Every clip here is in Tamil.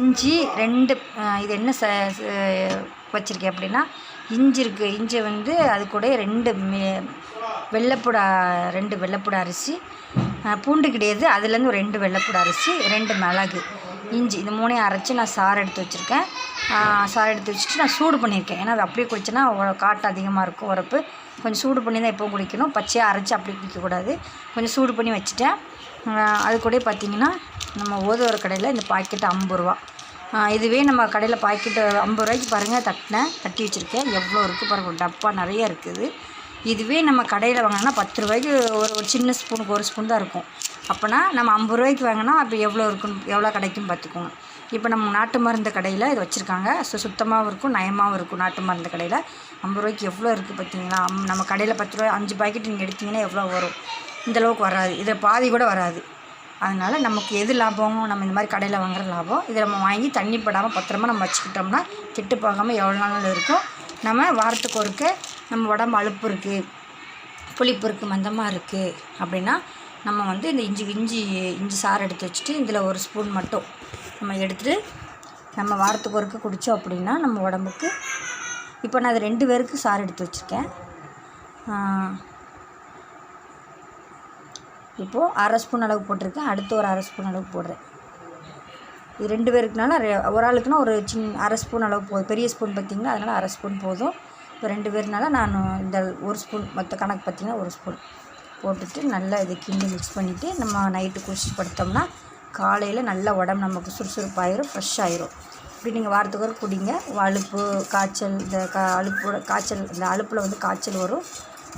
இஞ்சி ரெண்டு இது என்ன ச வச்சுருக்கேன் அப்படின்னா இஞ்சி இருக்குது இஞ்சி வந்து அது கூட ரெண்டு மே- ரெண்டு வெள்ளைப்பூடு அரிசி. பூண்டு கிடையாது. அதுலேருந்து ஒரு ரெண்டு வெள்ளைப்பூடு அரிசி ரெண்டு மிளகு இஞ்சி. இந்த மூணையும் அரைச்சி நான் சாறு எடுத்து வச்சுருக்கேன். சாறு எடுத்து வச்சுட்டு நான் சூடு பண்ணியிருக்கேன். ஏன்னா அது அப்படியே குடிச்சேன்னா காட்டு அதிகமாக இருக்கும் உரப்பு. கொஞ்சம் சூடு பண்ணி தான் எப்போவும் குடிக்கணும். பச்சையாக அரைச்சி அப்படி குடிக்கக்கூடாது. கொஞ்சம் சூடு பண்ணி வச்சுட்டேன். அது கூட பார்த்திங்கன்னா நம்ம ஓதுவர கடையில் இந்த பாக்கெட் ஐம்பது ரூபா. இதுவே நம்ம கடையில் பாக்கெட்டு ஐம்பது ரூபாய்க்கு பாருங்கள் தட்டினேன் தட்டி வச்சுருக்கேன். எவ்வளோ இருக்குது பாருங்கள் ஒரு டப்பா நிறைய இருக்குது. இதுவே நம்ம கடையில் வாங்கினா பத்து ரூபாய்க்கு ஒரு ஒரு சின்ன ஸ்பூனுக்கு ஒரு ஸ்பூன் தான் இருக்கும். அப்போனா நம்ம ஐம்பது ரூபாய்க்கு வாங்கினா அப்போ எவ்வளோ இருக்குன்னு எவ்வளோ கிடைக்கும் பார்த்துக்கோங்க இப்போ நம்ம நாட்டு மருந்து கடையில் இது வச்சுருக்காங்க. ஸோ சுத்தமாகவும் இருக்கும் நயமாகவும் இருக்கும் நாட்டு மருந்து கடையில். ஐம்பது ரூபாய்க்கு எவ்வளோ இருக்குது பார்த்தீங்களா? நம்ம கடையில் பத்து ரூபாய் அஞ்சு பாக்கெட் நீங்கள் எடுத்திங்கன்னா எவ்வளோ வரும்? இந்தளவுக்கு வராது. இதில் பாதி கூட வராது. அதனால் நமக்கு எது லாபம்? நம்ம இந்த மாதிரி கடையில் வாங்குற லாபம். இதை நம்ம வாங்கி தண்ணி படாமல் பத்திரமா நம்ம வச்சுக்கிட்டோம்னா கெட்டு போகாமல் எவ்வளோ நாள் இருக்கும்? நம்ம வாரத்துக்கு ஒருக்க நம்ம உடம்பு அலுப்பு இருக்குது புளிப்பு இருக்குது மந்தமாக இருக்குது அப்படின்னா நம்ம வந்து இந்த இஞ்சி இஞ்சி இஞ்சி சாறு எடுத்து வச்சுட்டு இதில் ஒரு ஸ்பூன் மட்டும் நம்ம எடுத்துகிட்டு நம்ம வாரத்துக்கு ஒருக்க குடித்தோம் அப்படின்னா நம்ம உடம்புக்கு இப்போ நான் அது ரெண்டு பேருக்கு சாறு எடுத்து வச்சுருக்கேன். இப்போது அரை ஸ்பூன் அளவு போட்டிருக்கேன். அடுத்து ஒரு அரை ஸ்பூன் அளவு போடுறேன். இது ரெண்டு பேருக்குனால ஒரு ஆளுக்குனா ஒரு சின் அரை ஸ்பூன் அளவு போதும். பெரிய ஸ்பூன் பார்த்திங்கன்னா அதனால் அரை ஸ்பூன் போதும். இப்போ ரெண்டு பேர்னால நான் இந்த ஒரு ஸ்பூன் மொத்த கணக்கு பார்த்திங்கன்னா ஒரு ஸ்பூன் போட்டுட்டு நல்லா இதை கிண்டி மிக்ஸ் பண்ணிவிட்டு நம்ம நைட்டு குடிச்சிட்டு படுத்தோம்னா காலையில் நல்ல உடம்பு நமக்கு சுறுசுறுப்பாயிரும் ஃப்ரெஷ் ஆயிரும். இப்படி நீங்கள் வாரத்துக்கு ஒரு குடிங்க. அலுப்பு காய்ச்சல் இந்த கா அலுப்போட காய்ச்சல் இந்த அலுப்பில் வந்து காய்ச்சல் வரும்.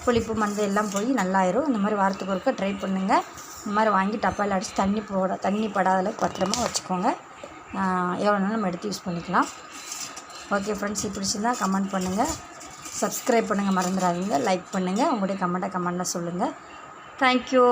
புளிப்பு மந்து எல்லாம் போய் நல்லாயிரும். இந்த மாதிரி வாரத்துக்கு ஒருக்க ட்ரை பண்ணுங்கள் இந்த மாதிரி வாங்கி டப்பாவில் அடித்து தண்ணி போட தண்ணி படாத அளவுக்கு பத்திரமா வச்சுக்கோங்க. எவ்வளோ நாளும் நம்ம எடுத்து யூஸ் பண்ணிக்கலாம். ஓகே ஃப்ரெண்ட்ஸ் இது பிடிச்சிருந்தா கமெண்ட் பண்ணுங்கள் சப்ஸ்கிரைப் பண்ணுங்கள் மறந்துடாதீங்க. லைக் பண்ணுங்கள் உங்களுடைய கமெண்ட்டை கமெண்ட்டில் சொல்லுங்கள் தேங்க்யூ